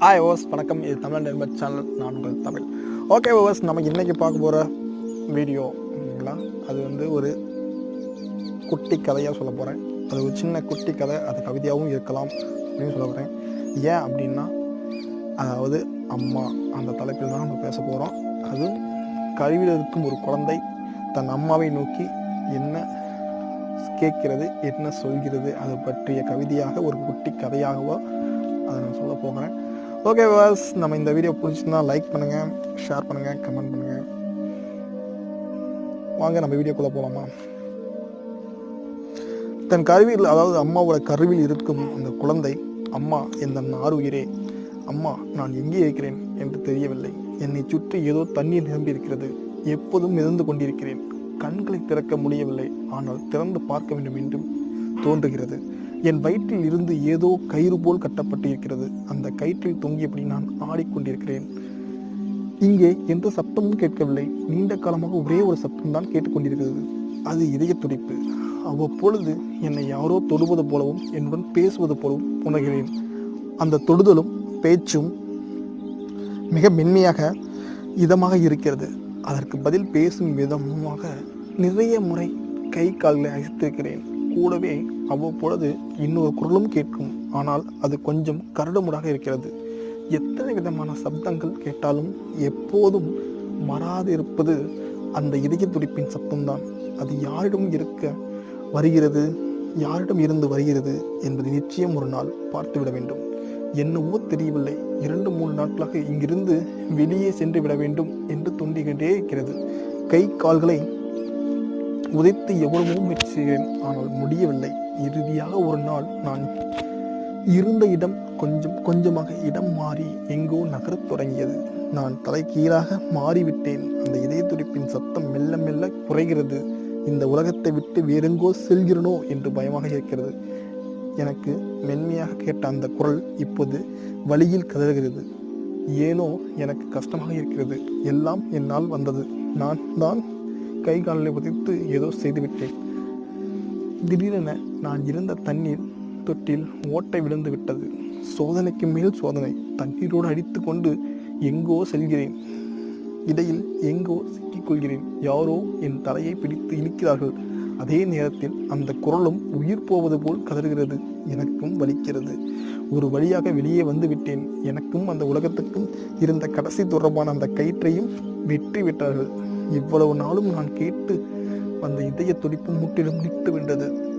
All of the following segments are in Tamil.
ஹாய் ஓஸ் வணக்கம். இது தமிழ் நண்பர் சேனல். நான் உங்கள் தமிழ். ஓகே ஓஸ் நம்ம இன்றைக்கி பார்க்க போகிற வீடியோங்களா அது வந்து ஒரு குட்டி கதையாக சொல்ல போகிறேன் அது ஒரு சின்ன குட்டி கதை. அது கவிதையாகவும் இருக்கலாம் அப்படின்னு சொல்ல போகிறேன் ஏன் அப்படின்னா அதாவது அம்மா அந்த தலைப்பில் தான் நம்ம பேச போகிறோம் அதுவும் கருவியில் இருக்கும் ஒரு குழந்தை தன் அம்மாவை நோக்கி என்ன கேட்கிறது என்ன சொல்கிறது அது பற்றிய கவிதையாக ஒரு குட்டி கதையாகவோ அதை நான் சொல்ல போகிறேன். ஓகே வாஸ் நம்ம இந்த வீடியோ பிடிச்சிருந்தா லைக் பண்ணுங்கள் ஷேர் பண்ணுங்கள் கமெண்ட் பண்ணுங்கள் வாங்க நம்ம வீடியோக்குள்ளே போகலாமா தன் கருவியில் அதாவது அம்மாவோட கருவில் இருக்கும் அந்த குழந்தை அம்மா எந்த ஆறுயிரே அம்மா நான் எங்கே இருக்கிறேன் என்று தெரியவில்லை. என்னை சுற்றி ஏதோ தண்ணீர் நிரம்பி இருக்கிறது எப்போதும் மிதந்து கொண்டிருக்கிறேன். கண்களை திறக்க முடியவில்லை ஆனால் திறந்து பார்க்க வேண்டும் என்றும் தோன்றுகிறது. என் வயிற்றில் இருந்து ஏதோ கயிறு போல் கட்டப்பட்டு இருக்கிறது அந்த கயிற்றில் தொங்கியபடி நான் ஆடிக்கொண்டிருக்கிறேன். இங்கே எந்த சப்தமும் கேட்கவில்லை. நீண்ட காலமாக ஒரே ஒரு சப்தம் தான் கேட்டுக்கொண்டிருக்கிறது. அது இதய துடிப்பு. அவ்வப்பொழுது என்னை யாரோ தொடுவது போலவும் என்னுடன் பேசுவது போலவும் உணர்கிறேன். அந்த தொடுதலும் பேச்சும் மிக மென்மையாக இதமாக இருக்கிறது. அதற்கு பதில் பேசும் விதமாக நிறைய முறை கை கால்களை அசைத்திருக்கிறேன். கூடவே அவ்வப்பொழுது இன்னொரு குரலும் கேட்கும். ஆனால் அது கொஞ்சம் கரடுமுடாக இருக்கிறது. எத்தனை விதமான சப்தங்கள் கேட்டாலும் எப்போதும் மறாது இருப்பது அந்த இதய துடிப்பின் சப்தம்தான். அது யாரிடம் இருக்க வருகிறது யாரிடம் இருந்து வருகிறது என்பதை நிச்சயம் ஒரு நாள் பார்த்துவிட வேண்டும். என்னவோ தெரியவில்லை. இரண்டு மூணு நாட்களாக இங்கிருந்து வெளியே சென்று விட வேண்டும் என்று தோண்டிக்கொண்டே இருக்கிறது. கை கால்களை உதைத்து எவ்வளவோ முயற்சி செய்கிறேன். ஆனால் முடியவில்லை. இறுதியாக ஒரு நாள் நான் இருந்த இடம் கொஞ்சம் கொஞ்சமாக இடம் மாறி எங்கோ நகரத் தொடங்கியது. நான் தலைக்கீழாக மாறிவிட்டேன். அந்த இதய துடிப்பின் சத்தம் மெல்ல மெல்ல குறைகிறது. இந்த உலகத்தை விட்டு வேறெங்கோ செல்கிறனோ என்று பயமாக இருக்கிறது. எனக்கு மென்மையாக கேட்ட அந்த குரல் இப்போது வழியில் கதறுகிறது. ஏனோ எனக்கு கஷ்டமாக இருக்கிறது. எல்லாம் என்னால் வந்தது. நான் தான் கை காலில் உதைத்து ஏதோ செய்துவிட்டேன். திடீரென நான் இருந்த தண்ணீர் தொட்டில் ஓட்டை விழுந்து விட்டது. சோதனைக்கு மேல் சோதனை. தண்ணீரோடு அடித்து கொண்டு எங்கோ செல்கிறேன். இடையில் எங்கோ சிக்கிக்கொள்கிறேன். யாரோ என் தலையை பிடித்து இழுக்கிறார்கள். அதே நேரத்தில் அந்த குரலும் உயிர் போவது போல் கதறுகிறது. எனக்கும் வலிக்கிறது. ஒரு வழியாக வெளியே வந்து விட்டேன். எனக்கும் அந்த உலகத்துக்கும் இருந்த கடைசி தொடர்பான அந்த கயிற்றையும் வெற்றி விட்டார்கள். இவ்வளவு நாளும் நான் கேட்டு அந்த இதய துடிப்பு முற்றிலும் நின்று விட்டது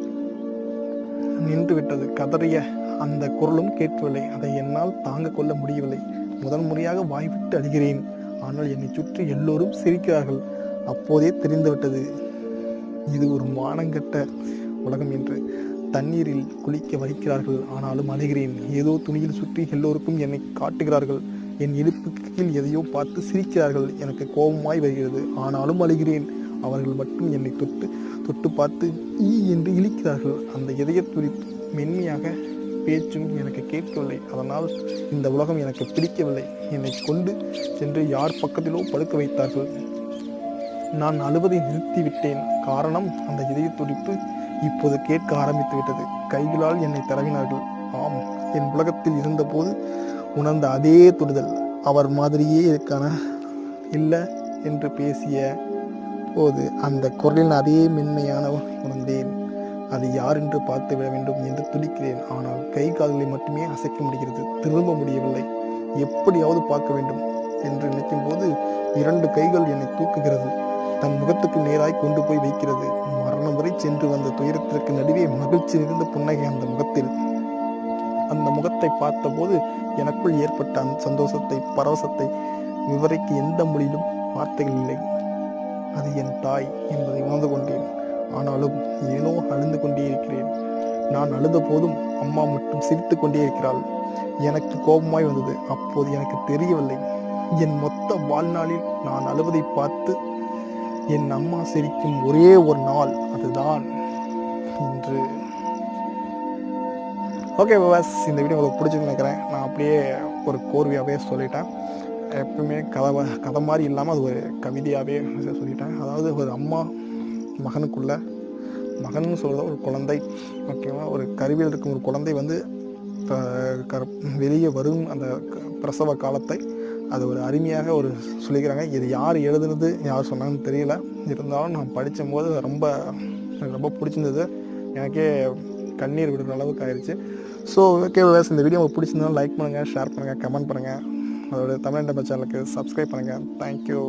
நின்று விட்டது கதறிய அந்த குரலும் கேட்கவில்லை. அதை என்னால் தாங்க கொள்ள முடியவில்லை. முதல் முறையாக வாய்விட்டு அழுகிறேன். ஆனால் என்னை சுற்றி எல்லோரும் சிரிக்கிறார்கள். அப்போதே தெரிந்துவிட்டது. இது ஒரு மானங்கட்ட உலகம் என்று. தண்ணீரில் குளிக்க வைக்கிறார்கள் ஆனாலும் அழுகிறேன். ஏதோ துணியில் சுற்றி எல்லோருக்கும் என்னை காட்டுகிறார்கள். என் இடுப்புக்கு கீழ் எதையோ பார்த்து சிரிக்கிறார்கள். எனக்கு கோபமாய் வருகிறது. ஆனாலும் அழுகிறேன். அவர்கள் மட்டும் என்னை தொட்டு தொட்டு பார்த்து ஈ என்று இழிக்கிறார்கள். அந்த இதய துடிப்பு மென்மையாக பேச்சும் எனக்கு கேட்கவில்லை. அதனால் இந்த உலகம் எனக்கு பிடிக்கவில்லை. என்னை கொண்டு சென்று யார் பக்கத்திலோ படுக்க வைத்தார்கள். நான் அழுவதை நிறுத்திவிட்டேன். காரணம் அந்த இதய துடிப்பு இப்போது கேட்க ஆரம்பித்து விட்டது. கைகளால் என்னை தரவினார்கள் ஆம் என் உலகத்தில் இருந்தபோது உணர்ந்த அதே தொடுதல். அவர் மாதிரியே இருக்கான? இல்லை என்று பேசிய போது அந்த குரலின் அதே மென்மையான உணர்ந்தேன். அது யார் என்று பார்த்து விட வேண்டும் என்று துடிக்கிறேன். ஆனால் கை கால்களை மட்டுமே அசைக்க முடிகிறது. திரும்ப முடியவில்லை. எப்படியாவது பார்க்க வேண்டும் என்று நினைக்கும் போது இரண்டு கைகள் என்னை தூக்குகிறது. தன் முகத்துக்கு நேராய் கொண்டு போய் வைக்கிறது. மரணம் வரை சென்று வந்த துயரத்திற்கு நடுவே மகிழ்ச்சி நிறைந்த புன்னகை அந்த முகத்தில். அந்த முகத்தை பார்த்தபோது எனக்குள் ஏற்பட்ட அந்த சந்தோஷத்தை பரவசத்தை விவரிக்க எந்த மொழியிலும் வார்த்தைகள் இல்லை. அது என் தாய் என்பதை உணர்ந்து கொண்டேன். ஆனாலும் ஏனோ அழுந்து கொண்டே இருக்கிறேன். நான் அழுத போதும் அம்மா மட்டும் சிரித்து கொண்டே இருக்கிறாள். எனக்கு கோபமாய் வந்தது. அப்போது எனக்கு தெரியவில்லை. என் மொத்த வாழ்நாளில் நான் அழுவதை பார்த்து என் அம்மா சிரிக்கும் ஒரே ஒரு நாள் அதுதான் இன்று. ஓகே பாஸ் இந்த வீடியோ உங்களுக்கு பிடிச்சிருந்து நினைக்கிறேன். நான் அப்படியே ஒரு கோர்வையாகவே சொல்லிட்டேன். எப்பவுமே கதை கதை மாதிரி இல்லாமல் அது ஒரு கவிதையாகவே சொல்லிட்டேன் அதாவது ஒரு அம்மா மகனுக்குள்ள மகன் சொல்கிறத ஒரு குழந்தை ஓகேவா? ஒரு கருவியில் இருக்கும் ஒரு குழந்தை வந்து வெளியே வரும் அந்த க- பிரசவ காலத்தை அது ஒரு அருமையாக ஒரு சொல்லிக்கிறாங்க. இது யார் எழுதுனது யார் சொன்னாங்கன்னு தெரியல. இருந்தாலும் நான் படிக்கும்போது ரொம்ப எனக்கு ரொம்ப பிடிச்சிருந்தது. எனக்கே கண்ணீர் விடுற அளவுக்கு ஆயிடுச்சு ஸோ ஓகே வேஸ் இந்த வீடியோ உங்களுக்கு பிடிச்சிருந்தாலும் லைக் பண்ணுங்கள் ஷேர் பண்ணுங்கள் கமெண்ட் பண்ணுங்கள் அதோட தமிழ் டபா சேனலுக்கு சப்ஸ்கிரைப் பண்ணுங்கள் தேங்க்யூ